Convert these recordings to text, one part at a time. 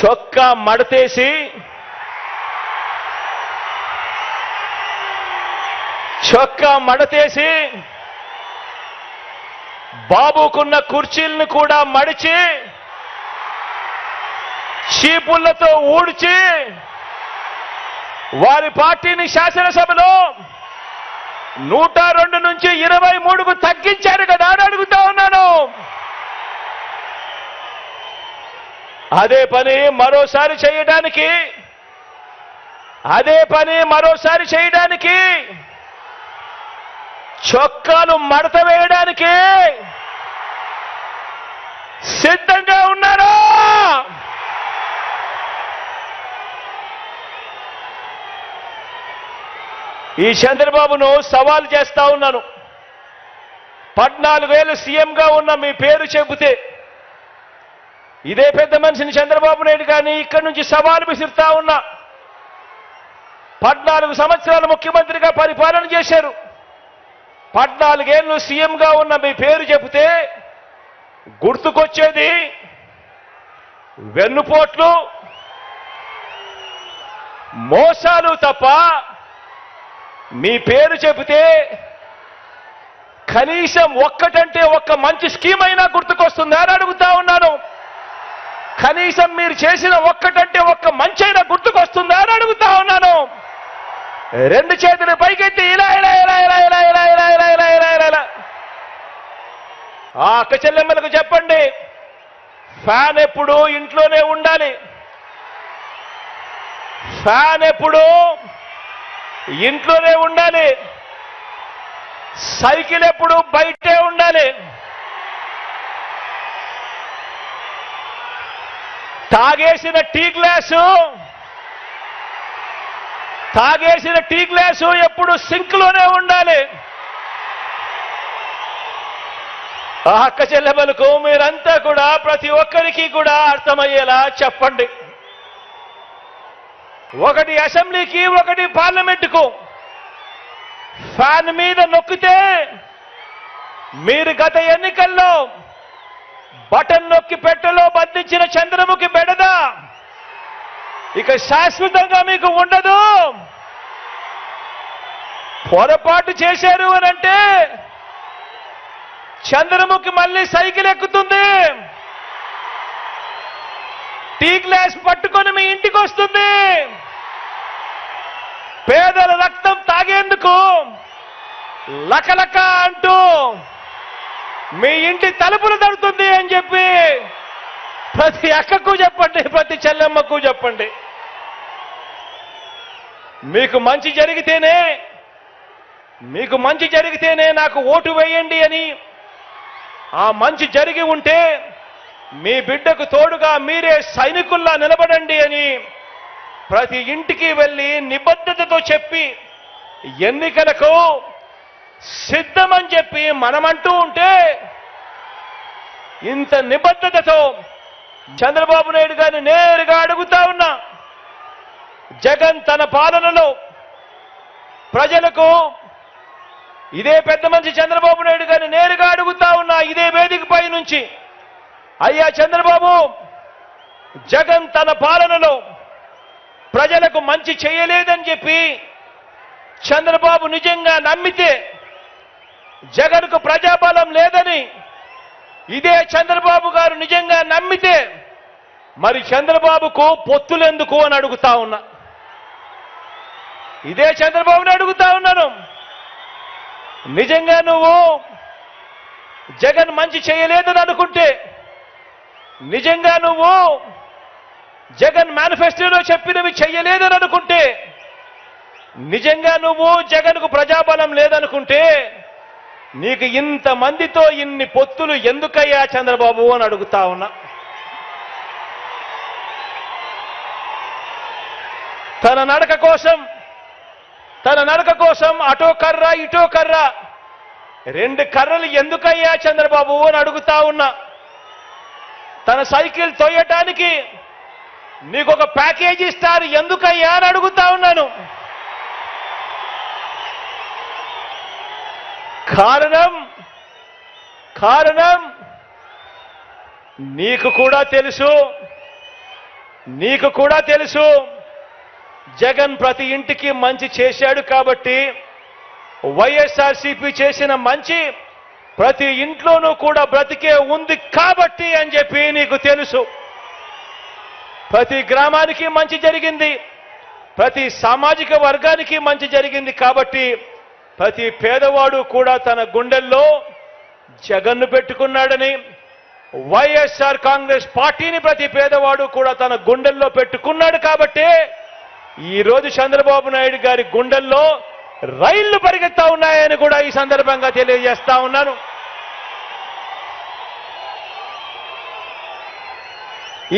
చొక్కా మడతేసి చొక్కా మడతేసి బాబుకున్న కుర్చీలను కూడా మడిచి చీపుళ్ళతో ఊడ్చి వారి పార్టీని శాసనసభలో నూట రెండు నుంచి ఇరవై మూడుకు తగ్గించారు కదా అని అడుగుతా ఉన్నాను. అదే పని మరోసారి చేయడానికి. అదే పని మరోసారి చేయడానికి. చొక్కాలు మడత వేయడానికి. సిద్ధంగా ఉన్నారా? ఈ చంద్రబాబును సవాల్ చేస్తా ఉన్నాను. పద్నాలుగు వేలు సీఎంగా ఉన్న మీ పేరు చెబితే ఇదే పెద్ద మనిషిని చంద్రబాబు నాయుడు కానీ ఇక్కడి నుంచి సవాలు విసిరుతా ఉన్నా. పద్నాలుగు సంవత్సరాలు ముఖ్యమంత్రిగా పరిపాలన చేశారు. పద్నాలుగేళ్ళు సీఎంగా ఉన్న మీ పేరు చెబితే గుర్తుకొచ్చేది వెన్నుపోట్లు మోసాలు తప్ప మీ పేరు చెబితే కనీసం ఒక్కటంటే ఒక్క మంచి స్కీమ్ అయినా గుర్తుకొస్తుందా అని అడుగుతా ఉన్నాను. కనీసం మీరు చేసిన ఒక్కటంటే ఒక్క మంచైనా గుర్తుకొస్తుందా అని అడుగుతా ఉన్నాను రెండు చేతులు పైకెత్తి ఇలా ఇలా ఇలా ఇలా ఇలా ఇలా ఇలా ఇలా ఇలా ఇలా ఇలా ఇలా ఆ అక్క చెల్లెమ్మలకు చెప్పండి ఫ్యాన్ ఎప్పుడు ఇంట్లోనే ఉండాలి ఫ్యాన్ ఎప్పుడు ఇంట్లోనే ఉండాలి సైకిల్ ఎప్పుడు బయటే ఉండాలి తాగేసిన టీ గ్లాసు. తాగేసిన టీ గ్లాసు ఎప్పుడు సింక్లోనే ఉండాలి. ఆ అక్క చెల్లెమలకు మీరంతా కూడా ప్రతి ఒక్కరికి కూడా అర్థమయ్యేలా చెప్పండి. ఒకటి అసెంబ్లీకి ఒకటి పార్లమెంటుకు. ఫ్యాన్ మీద నొక్కితే మీరు గత ఎన్నికల్లో బటన్ నొక్కి పెట్టెలో బంధించిన చంద్రముఖి బెడద ఇక శాశ్వతంగా మీకు ఉండదు. పొరపాటు చేశారు అని అంటే చంద్రముఖి మళ్ళీ సైకిల్ ఎక్కుతుంది. టీ గ్లాస్ పట్టుకొని మీ ఇంటికి వస్తుంది. పేదల రక్తం తాగేందుకు లకలక అంటూ మీ ఇంటి తలుపులు తడుతుంది అని చెప్పి ప్రతి అక్కకు చెప్పండి ప్రతి చెల్లెమ్మకు చెప్పండి. మీకు మంచి జరిగితేనే మీకు మంచి జరిగితేనే నాకు ఓటు వేయండి అని ఆ మంచి జరిగి ఉంటే మీ బిడ్డకు తోడుగా మీరే సైనికుల్లా నిలబడండి అని ప్రతి ఇంటికి వెళ్ళి నిబద్ధతతో చెప్పి ఎన్నికలకు సిద్ధమని చెప్పి మనమంటూ ఉంటే ఇంత నిబద్ధతతో చంద్రబాబు నాయుడు గారిని నేరుగా అడుగుతా ఉన్నా. జగన్ తన పాలనలో ప్రజలకు ఇదే పెద్ద మనిషి చంద్రబాబు నాయుడు గారిని నేరుగా అడుగుతా ఉన్నా ఇదే వేదికపై నుంచి. అయ్యా చంద్రబాబు జగన్ తన పాలనలో ప్రజలకు మంచి చేయలేదని చెప్పి చంద్రబాబు నిజంగా నమ్మితే జగన్కు ప్రజాబలం లేదని ఇదే చంద్రబాబు గారు నిజంగా నమ్మితే మరి చంద్రబాబుకు పొత్తులెందుకు అని అడుగుతా ఉన్నా. ఇదే చంద్రబాబుని అడుగుతా ఉన్నాను. నిజంగా నువ్వు జగన్ మంచి చేయలేదని అనుకుంటే నిజంగా నువ్వు జగన్ మేనిఫెస్టోలో చెప్పినవి చెయ్యలేదని అనుకుంటే నిజంగా నువ్వు జగన్కు ప్రజాబలం లేదనుకుంటే నీకు ఇంతమందితో ఇన్ని పొత్తులు ఎందుకయ్యా చంద్రబాబు అని అడుగుతా ఉన్నా. తన నడక కోసం తన నడక కోసం అటో కర్ర ఇటో కర్ర. రెండు కర్రలు ఎందుకయ్యా చంద్రబాబు అని అడుగుతా ఉన్నా. తన సైకిల్ తొయ్యటానికి నీకు ఒక ప్యాకేజీ ఇస్తారు ఎందుకయ్యా అని అడుగుతా ఉన్నాను. కారణం కారణం నీకు కూడా తెలుసు నీకు కూడా తెలుసు. జగన్ ప్రతి ఇంటికి మంచి చేశాడు కాబట్టి వైఎస్ఆర్సీపీ చేసిన మంచి ప్రతి ఇంట్లోనూ కూడా బ్రతికే ఉంది కాబట్టి అని చెప్పి నీకు తెలుసు. ప్రతి గ్రామానికి మంచి జరిగింది ప్రతి సామాజిక వర్గానికి మంచి జరిగింది కాబట్టి ప్రతి పేదవాడు కూడా తన గుండెల్లో జగన్ను పెట్టుకున్నాడని వైఎస్ఆర్ కాంగ్రెస్ పార్టీని ప్రతి పేదవాడు కూడా తన గుండెల్లో పెట్టుకున్నాడు కాబట్టి ఈరోజు చంద్రబాబు నాయుడు గారి గుండెల్లో రైళ్ళు పరిగెత్తా ఉన్నాయని కూడా ఈ సందర్భంగా తెలియజేస్తా ఉన్నాను.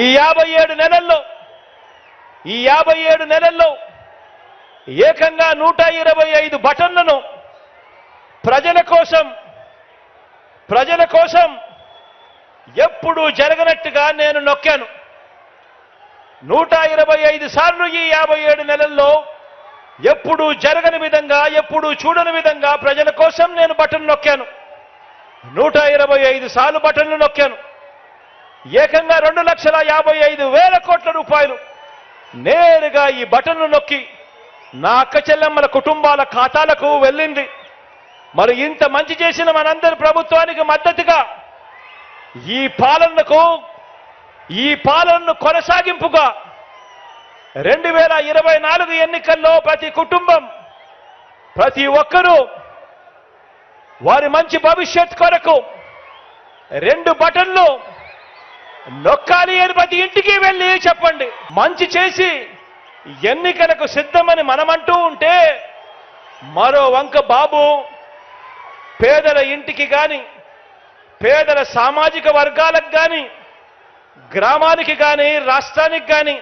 ఈ యాభై ఏడు నెలల్లో ఈ యాభై ఏడు నెలల్లో ఏకంగా నూట ఇరవై ఐదు బటన్లను ప్రజల కోసం ప్రజల కోసం ఎప్పుడు జరగనట్టుగా నేను నొక్కాను. నూట ఇరవై ఐదు సార్లు ఈ యాభై ఏడు నెలల్లో ఎప్పుడు జరగని విధంగా ఎప్పుడు చూడని విధంగా ప్రజల కోసం నేను బటన్ నొక్కాను. నూట ఇరవై ఐదు సార్లు బటన్లు నొక్కాను. ఏకంగా రెండు లక్షల యాభై ఐదు వేల కోట్ల రూపాయలు నేరుగా ఈ బటన్లు నొక్కి నా అక్క చెల్లెమ్మల కుటుంబాల ఖాతాలకు వెళ్ళింది. మరి ఇంత మంచి చేసిన మనందరి ప్రభుత్వానికి మద్దతుగా ఈ పాలనకు ఈ పాలనను కొనసాగింపుగా రెండు వేల ఇరవై నాలుగు ఎన్నికల్లో ప్రతి కుటుంబం ప్రతి ఒక్కరూ వారి మంచి భవిష్యత్ కొరకు రెండు బటన్లు నొక్కాలి అని ప్రతి ఇంటికి వెళ్ళి చెప్పండి. మంచి చేసి ఎన్నికలకు సిద్ధమని మనమంటూ ఉంటే మరో వంక బాబు పేదల ఇంటికి గాని పేదల సామాజిక వర్గాలకు గాని గ్రామానికి గాని రాష్ట్రానికి గాని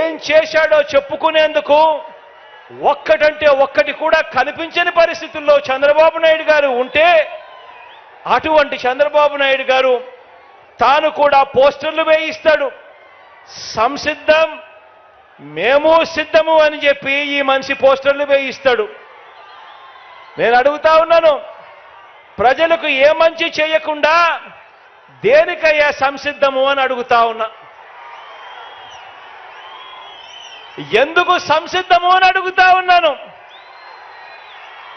ఏం చేశాడో చెప్పుకునేందుకు ఒక్కటంటే ఒక్కటి కూడా కనిపించని పరిస్థితుల్లో చంద్రబాబు నాయుడు గారు ఉంటే అటువంటి చంద్రబాబు నాయుడు గారు తాను కూడా పోస్టర్లు వేయిస్తాడు. సంసిద్ధం మేము సిద్ధము అని చెప్పి ఈ మనిషి పోస్టర్లు వేయిస్తాడు. నేను అడుగుతా ఉన్నాను ప్రజలకు ఏ మంచి చేయకుండా దేనికయ్యా సంసిద్ధము అని అడుగుతా ఉన్నా. ఎందుకు సంసిద్ధము అని అడుగుతా ఉన్నాను?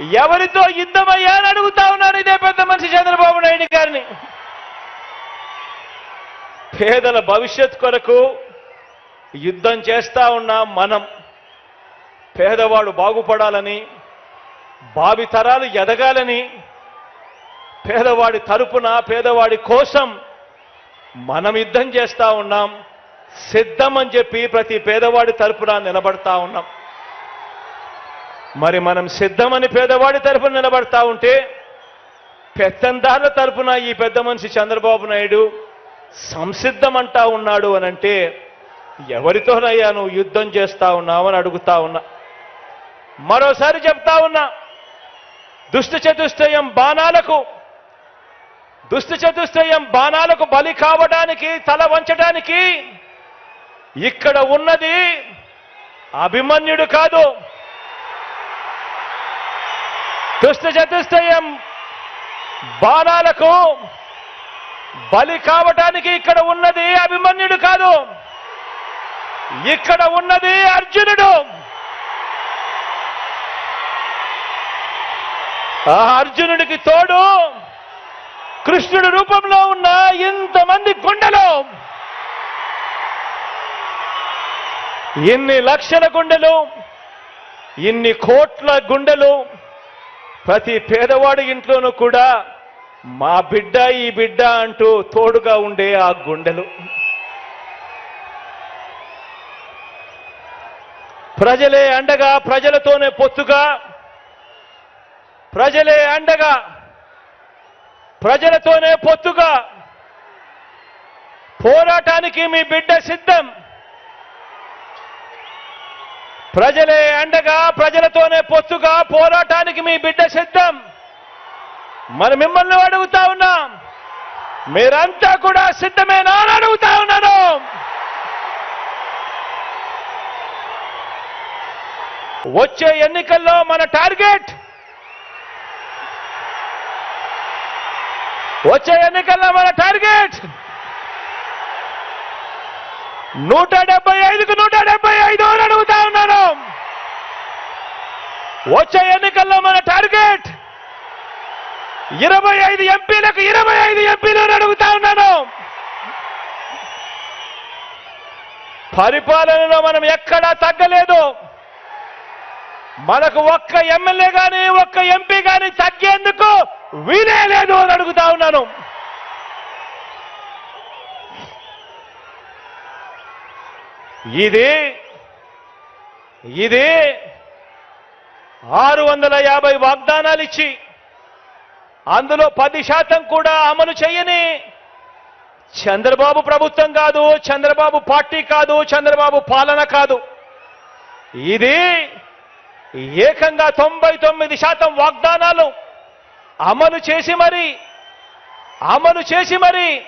ఎవరితో యుద్ధమయ్యా అని అడుగుతా ఉన్నాను ఇదే పెద్ద మనిషి చంద్రబాబు నాయుడు గారిని. పేదల భవిష్యత్ కొరకు యుద్ధం చేస్తా ఉన్నాం మనం. పేదవాడు బాగుపడాలని భావితరాలు ఎదగాలని పేదవాడి తరపున పేదవాడి కోసం మనం యుద్ధం చేస్తా ఉన్నాం సిద్ధం అని చెప్పి ప్రతి పేదవాడి తరపున నిలబడతా ఉన్నాం. మరి మనం సిద్ధమని పేదవాడి తరపున నిలబడతా ఉంటే పెత్తందారుల తరపున ఈ పెద్ద మనిషి చంద్రబాబు నాయుడు సంసిద్ధం అంటా ఉన్నాడు అని అంటే ఎవరితోనయ్యా నువ్వు యుద్ధం చేస్తా ఉన్నావని అడుగుతా ఉన్నా. మరోసారి చెప్తా ఉన్నా దుష్ట చతుష్టయం బాణాలకు దుష్ట చతుష్టయం బాణాలకు బలి కావడానికి తల వంచడానికి ఇక్కడ ఉన్నది అభిమన్యుడు కాదు. దుష్ట చతుష్టయం బాణాలకు బలి కావటానికి ఇక్కడ ఉన్నది అభిమన్యుడు కాదు. ఇక్కడ ఉన్నది అర్జునుడు. ఆ అర్జునుడికి తోడు కృష్ణుడి రూపంలో ఉన్న ఇంతమంది గుండెలు. ఇన్ని లక్షల గుండెలు ఇన్ని కోట్ల గుండెలు ప్రతి పేదవాడి ఇంట్లోనూ కూడా మా బిడ్డ ఈ బిడ్డ అంటూ తోడుగా ఉండే ఆ గుండెలు. ప్రజలే అండగా ప్రజలతోనే పొత్తుగా ప్రజలే అండగా ప్రజలతోనే పొత్తుగా పోరాటానికి మీ బిడ్డ సిద్ధం. ప్రజలే అండగా ప్రజలతోనే పొత్తుగా పోరాటానికి మీ బిడ్డ సిద్ధం. మరి మిమ్మల్ని అడుగుతా ఉన్నాం. మీరంతా కూడా సిద్ధమేనా అని అడుగుతా ఉన్నాను. వచ్చే ఎన్నికల్లో మన టార్గెట్ వచ్చే ఎన్నికల్లో మన టార్గెట్ నూట డెబ్బై ఐదుకు నూట డెబ్బై ఐదు అని అడుగుతా ఉన్నాను. వచ్చే ఎన్నికల్లో మన టార్గెట్ ఇరవై ఐదు ఎంపీలకు ఇరవై ఐదు ఎంపీలు అని అడుగుతా ఉన్నాను. పరిపాలనలో మనం ఎక్కడా తగ్గలేదు. మనకు ఒక్క ఎమ్మెల్యే కానీ ఒక్క ఎంపీ కానీ తగ్గేందుకు వీలే లేదు అని అడుగుతా ఉన్నాను. ఇది ఇది ఆరు వందల యాభై వాగ్దానాలు ఇచ్చి అందులో పది శాతం కూడా అమలు చేయని చంద్రబాబు ప్రభుత్వం కాదు చంద్రబాబు పార్టీ కాదు చంద్రబాబు పాలన కాదు. ఇది ఏకంగా తొంభై తొమ్మిది శాతం వాగ్దానాలు అమలు చేసి మరి అమలు చేసి మరి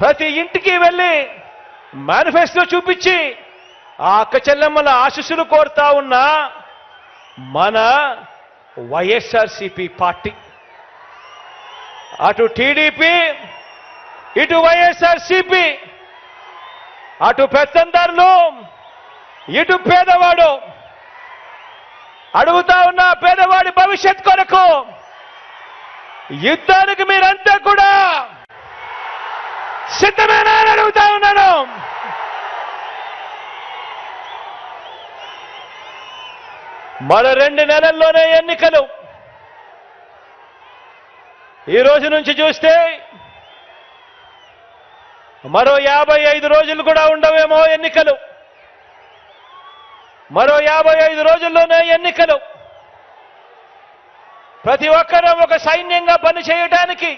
ప్రతి ఇంటికి వెళ్ళి మేనిఫెస్టో చూపించి ఆ అక్క చెల్లెమ్మల ఆశీస్సులు కోరుతా ఉన్న మన వైఎస్ఆర్సిపి పార్టీ. అటు టీడీపీ ఇటు వైఎస్ఆర్సిపి అటు పెత్తందారులు ఇటు పేదవాడు. అడుగుతా ఉన్న పేదవాడి భవిష్యత్ కొరకు యుద్ధానికి మీరంతా కూడా సిద్ధమేనా అని అడుగుతా ఉన్నాను. మరో రెండు నెలల్లోనే ఎన్నికలు. ఈ రోజు నుంచి చూస్తే మరో యాభై ఐదు రోజులు కూడా ఉండవేమో ఎన్నికలు. మరో యాభై ఐదు రోజుల్లోనే ఎన్నికలు. ప్రతి ఒక్కరూ ఒక సైన్యంగా పనిచేయడానికి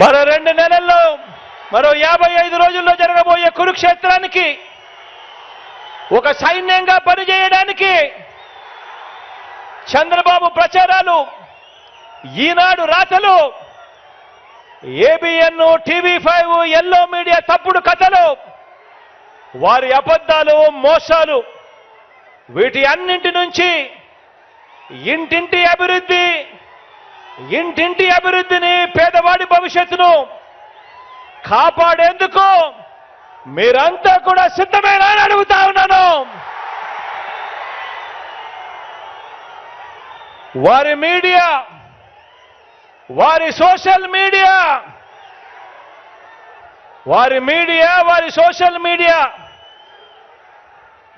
మరో రెండు నెలల్లో మరో యాభై ఐదు రోజుల్లో జరగబోయే కురుక్షేత్రానికి ఒక సైన్యంగా పనిచేయడానికి చంద్రబాబు ప్రచారాలు ఈనాడు రాతలు ABN TV five yellow media తప్పుడు కథలు వారి అబద్ధాలు మోసాలు వీటి అన్నింటి నుంచి ఇంటింటి అభివృద్ధి ఇంటింటి అభివృద్ధిని పేదవాడి భవిష్యత్తును కాపాడేందుకు మీరంతా కూడా సిద్ధమేనా అడుగుతా ఉన్నాను. వారి మీడియా వారి సోషల్ మీడియా వారి మీడియా వారి సోషల్ మీడియా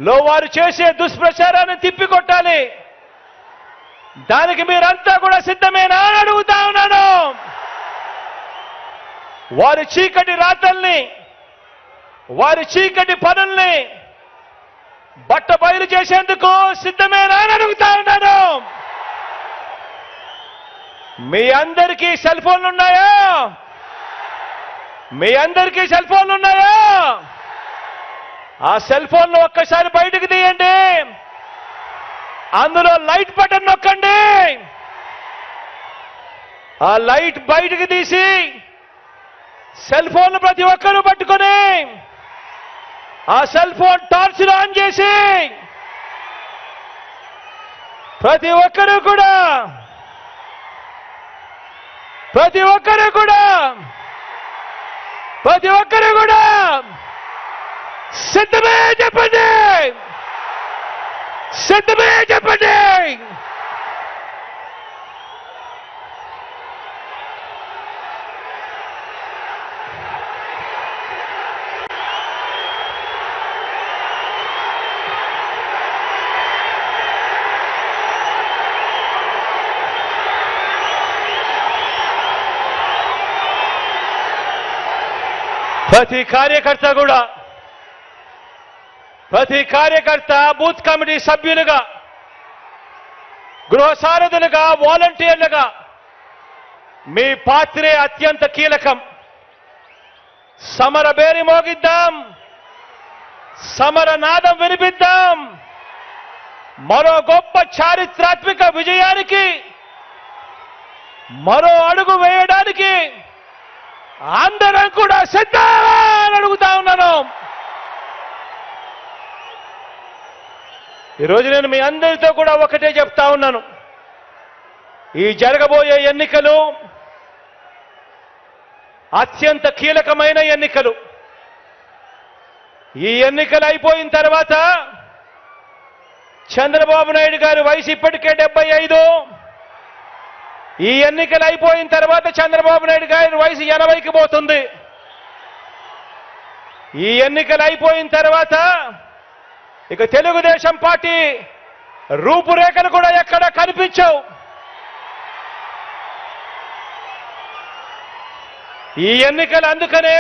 లో వారు చేసే దుష్ప్రచారాన్ని తిప్పికొట్టాలి. దానికి మీరంతా కూడా సిద్ధమేనా అని అడుగుతా ఉన్నాను. వారి చీకటి రాతల్ని వారి చీకటి పనుల్ని బట్ట బయలు చేసేందుకు సిద్ధమేనా అని అడుగుతా ఉన్నాను. మీ అందరికీ సెల్ ఫోన్లు ఉన్నాయా మీ అందరికీ సెల్ ఫోన్లు ఉన్నాయా ఆ సెల్ ఫోన్లు ఒక్కసారి బయటకు తీయండి. అందులో లైట్ బటన్ నొక్కండి. ఆ లైట్ బయటకు తీసి సెల్ ఫోన్ ప్రతి ఒక్కరూ పట్టుకొని ఆ సెల్ ఫోన్ టార్చ్ ఆన్ చేసి ప్రతి ఒక్కరూ కూడా ప్రతి ఒక్కరు కూడా ప్రతి ఒక్కరు కూడా సిద్ధమే చెప్పండి. సిద్ధమే చెప్పండి. ప్రతి కార్యకర్త కూడా ప్రతి కార్యకర్త బూత్ కమిటీ సభ్యులుగా గృహ సారథులుగా వాలంటీర్లుగా మీ పాత్రే అత్యంత కీలకం. సమర బేరి మోగిద్దాం సమర నాదం వినిపిద్దాం. మరో గొప్ప చారిత్రాత్మక విజయానికి మరో అడుగు వేయడానికి అందరం కూడా సిద్ధంగా అడుగుతా ఉన్నాను. ఈరోజు నేను మీ అందరితో కూడా ఒకటే చెప్తా ఉన్నాను. ఈ జరగబోయే ఎన్నికలు అత్యంత కీలకమైన ఎన్నికలు. ఈ ఎన్నికలు అయిపోయిన తర్వాత చంద్రబాబు నాయుడు గారి వయసు ఇప్పటికే డెబ్బై ఐదు. ఈ ఎన్నికలు అయిపోయిన తర్వాత చంద్రబాబు నాయుడు గారి వయసు ఎనభైకి పోతుంది. ఈ ఎన్నికలు అయిపోయిన తర్వాత ఇక తెలుగుదేశం పార్టీ రూపురేఖలు కూడా ఎక్కడ కనిపించవు. ఈ ఎన్నికలు అందుకనే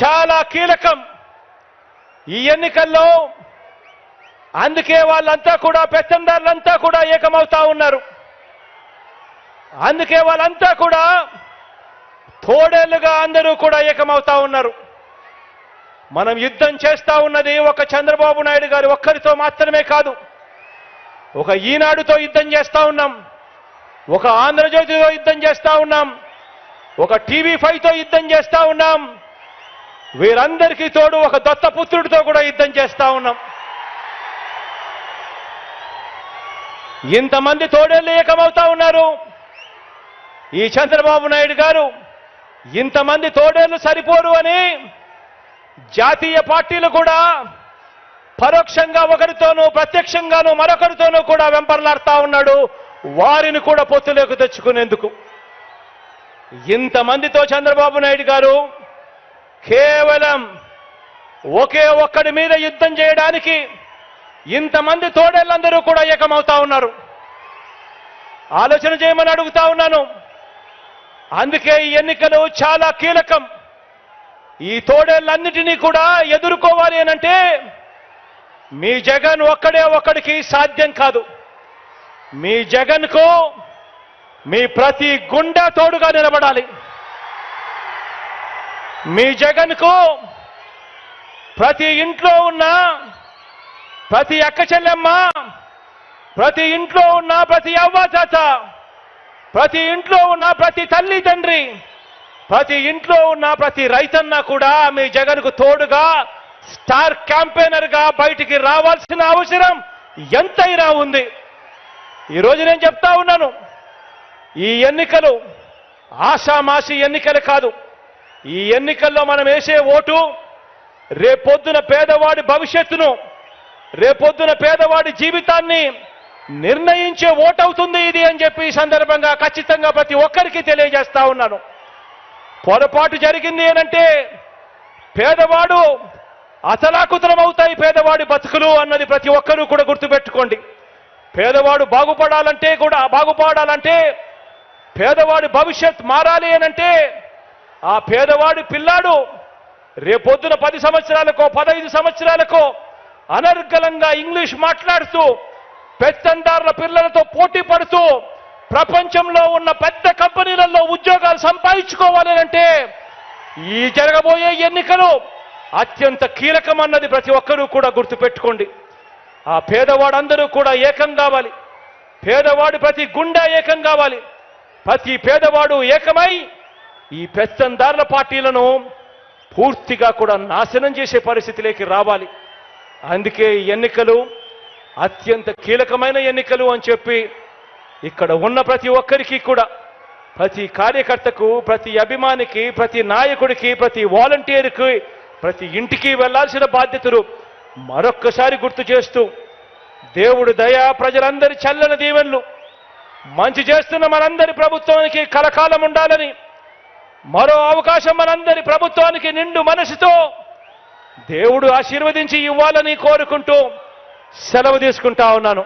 చాలా కీలకం. ఈ ఎన్నికల్లో అందుకే వాళ్ళంతా కూడా పెత్తందారులంతా కూడా ఏకమవుతా ఉన్నారు. అందుకే వాళ్ళంతా కూడా తోడేళ్ళుగా అందరూ కూడా ఏకమవుతా ఉన్నారు. మనం యుద్ధం చేస్తా ఉన్నది ఒక చంద్రబాబు నాయుడు గారు ఒక్కరితో మాత్రమే కాదు. ఒక ఈనాడుతో యుద్ధం చేస్తా ఉన్నాం. ఒక ఆంధ్రజ్యోతితో యుద్ధం చేస్తా ఉన్నాం. ఒక టీవీ ఫైవ్తో యుద్ధం చేస్తా ఉన్నాం. వీరందరికీ తోడు ఒక దత్తపుత్రుడితో కూడా యుద్ధం చేస్తా ఉన్నాం. ఇంతమంది తోడేళ్ళు ఏకమవుతా ఉన్నారు. ఈ చంద్రబాబు నాయుడు గారు ఇంతమంది తోడేళ్ళు సరిపోరు అని జాతీయ పార్టీలు కూడా పరోక్షంగా ఒకరితోనూ ప్రత్యక్షంగానూ మరొకరితోనూ కూడా వెంపర్లాడుతా ఉన్నాడు. వారిని కూడా పొత్తులోకి తెచ్చుకునేందుకు. ఇంతమందితో చంద్రబాబు నాయుడు గారు కేవలం ఒకే ఒక్కడి మీద యుద్ధం చేయడానికి ఇంతమంది తోడేళ్ళందరూ కూడా ఏకమవుతా ఉన్నారు. ఆలోచన చేయమని అడుగుతా ఉన్నాను. అందుకే ఈ ఎన్నికలు చాలా కీలకం. ఈ తోడేళ్ళన్నిటినీ కూడా ఎదుర్కోవాలి అనంటే మీ జగన్ ఒక్కడే ఒక్కడికి సాధ్యం కాదు. మీ జగన్కు మీ ప్రతి గుండె తోడుగా నిలబడాలి. మీ జగన్కు ప్రతి ఇంట్లో ఉన్న ప్రతి అక్క చెల్లెమ్మ ప్రతి ఇంట్లో ఉన్న ప్రతి అవ్వ తాత ప్రతి ఇంట్లో ఉన్న ప్రతి తల్లి తండ్రి ప్రతి ఇంట్లో ఉన్న ప్రతి రైతన్న కూడా మీ జగన్కు తోడుగా స్టార్ క్యాంపెయినర్గా బయటికి రావాల్సిన అవసరం ఎంతైనా ఉంది. ఈరోజు నేను చెప్తా ఉన్నాను ఈ ఎన్నికలు ఆషామాషి ఎన్నికలు కాదు. ఈ ఎన్నికల్లో మనం వేసే ఓటు రేపొద్దున పేదవాడి భవిష్యత్తును రేపొద్దున పేదవాడి జీవితాన్ని నిర్ణయించే ఓటవుతుంది ఇది అని చెప్పి ఈ సందర్భంగా ఖచ్చితంగా ప్రతి ఒక్కరికి తెలియజేస్తా ఉన్నాను. పొరపాటు జరిగింది ఏనంటే పేదవాడు అసలాకుతలం అవుతాయి పేదవాడి బతుకులు అన్నది ప్రతి ఒక్కరూ కూడా గుర్తుపెట్టుకోండి. పేదవాడు బాగుపడాలంటే కూడా బాగుపడాలంటే పేదవాడి భవిష్యత్ మారాలి అనంటే ఆ పేదవాడి పిల్లాడు రేపొద్దున పది సంవత్సరాలకో పదహైదు సంవత్సరాలకో అనర్గలంగా ఇంగ్లీష్ మాట్లాడుతూ పెత్తందారుల పిల్లలతో పోటీ పడుతూ ప్రపంచంలో ఉన్న పెద్ద కంపెనీలలో ఉద్యోగాలు సంపాదించుకోవాలి అంటే ఈ జరగబోయే ఎన్నికలు అత్యంత కీలకమన్నది ప్రతి ఒక్కరూ కూడా గుర్తుపెట్టుకోండి. ఆ పేదవాడందరూ కూడా ఏకం కావాలి. పేదవాడు ప్రతి గుండె ఏకం కావాలి. ప్రతి పేదవాడు ఏకమై ఈ పెత్తందారుల పార్టీలను పూర్తిగా కూడా నాశనం చేసే పరిస్థితిలోకి రావాలి. అందుకే ఈ ఎన్నికలు అత్యంత కీలకమైన ఎన్నికలు అని చెప్పి ఇక్కడ ఉన్న ప్రతి ఒక్కరికి కూడా ప్రతి కార్యకర్తకు ప్రతి అభిమానికి ప్రతి నాయకుడికి ప్రతి వాలంటీర్కి ప్రతి ఇంటికి వెళ్ళాల్సిన బాధ్యతలు మరొక్కసారి గుర్తు చేస్తూ దేవుడు దయ ప్రజలందరి చల్లని దీవెన్లు. మంచి చేస్తున్న మనందరి ప్రభుత్వానికి కలకాలం ఉండాలని మరో అవకాశం మనందరి ప్రభుత్వానికి నిండు మనసుతో దేవుడు ఆశీర్వదించి ఇవ్వాలని కోరుకుంటూ సెలవు తీసుకుంటా ఉన్నాను.